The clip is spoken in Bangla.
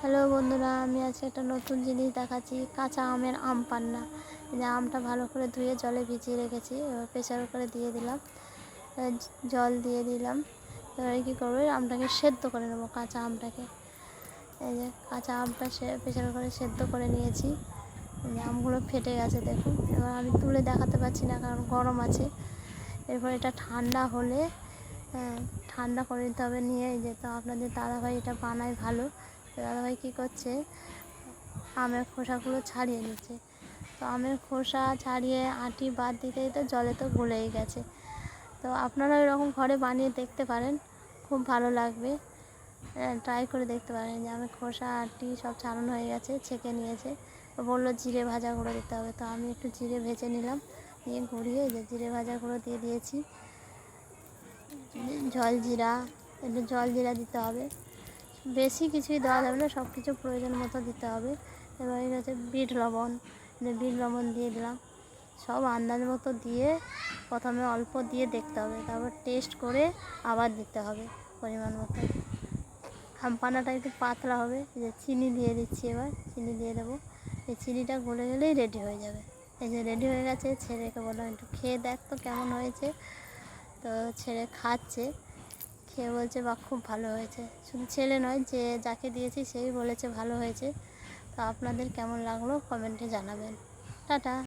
হ্যালো বন্ধুরা আমি আজকে একটা নতুন জিনিস দেখাচ্ছি কাঁচা আমের আম পান্না। যে আমটা ভালো করে ধুয়ে জলে ভিজিয়ে রেখেছি এবার প্রেশার করে দিয়ে দিলাম জল দিয়ে দিলাম এবারে কী করব আমটাকে সেদ্ধ করে নেব কাঁচা আমটাকে। এই যে কাঁচা আমটা সে প্রেশার করে সেদ্ধ করে নিয়েছি আমগুলো ফেটে গেছে দেখুন এবার আমি তুলে দেখাতে পারছি না কারণ গরম আছে এরপর এটা ঠান্ডা হলে হ্যাঁ, ঠান্ডা করে নিতে হবে নিয়ে এই যে তো আপনাদের দাদাভাই এটা বানায় ভালো দাদাভাই কী করছে? আমের খোসাগুলো ছাড়িয়ে নিচ্ছে। তো আমের খোসা ছাড়িয়ে আটি বাদ দিতে দিতে জলে তো গলেই গেছে। তো আপনারা এরকম ঘরে বানিয়ে দেখতে পারেন, খুব ভালো লাগবে। ট্রাই করে দেখতে পারেন যে আমের খোসা, আটি সব ছাড়ানো হয়ে গেছে, ছেঁকে নিয়েছে। বলল জিরে ভাজা গুঁড়ো দিতে হবে। তো আমি একটু জিরে ভেজে নিলাম, নিয়ে ঘুরিয়ে যে জিরে ভাজা গুঁড়ো দিয়ে দিয়েছি। জল জিরা, একটু জল জিরা দিতে হবে। বেশি কিছুই দেওয়া যাবে না সব কিছু প্রয়োজন মতো দিতে হবে। এবার এটা হচ্ছে বিট লবণ বিট লবণ দিয়ে দিলাম। সব আন্দাজ মতো দিয়ে প্রথমে অল্প দিয়ে দেখতে হবে, তারপর টেস্ট করে আবার দিতে হবে পরিমাণ মতো। আম পানাটা একটু পাতলা হবে যে চিনি দিয়ে দিচ্ছি এবার, চিনি দিয়ে দেবো। এই চিনিটা গলে গেলেই রেডি হয়ে যাবে। এই যে রেডি হয়ে গেছে, ছেলেকে বললাম, একটু খেয়ে দেখ তো কেমন হয়েছে। তো ছেলে খাচ্ছে। খেয়ে বলছে বা খুব ভালো হয়েছে। শুধু ছেলে নয়, যে যাকে দিয়েছি, সেই বলেছে, ভালো হয়েছে। তো আপনাদের কেমন লাগল? কমেন্টে জানাবেন। টাটা।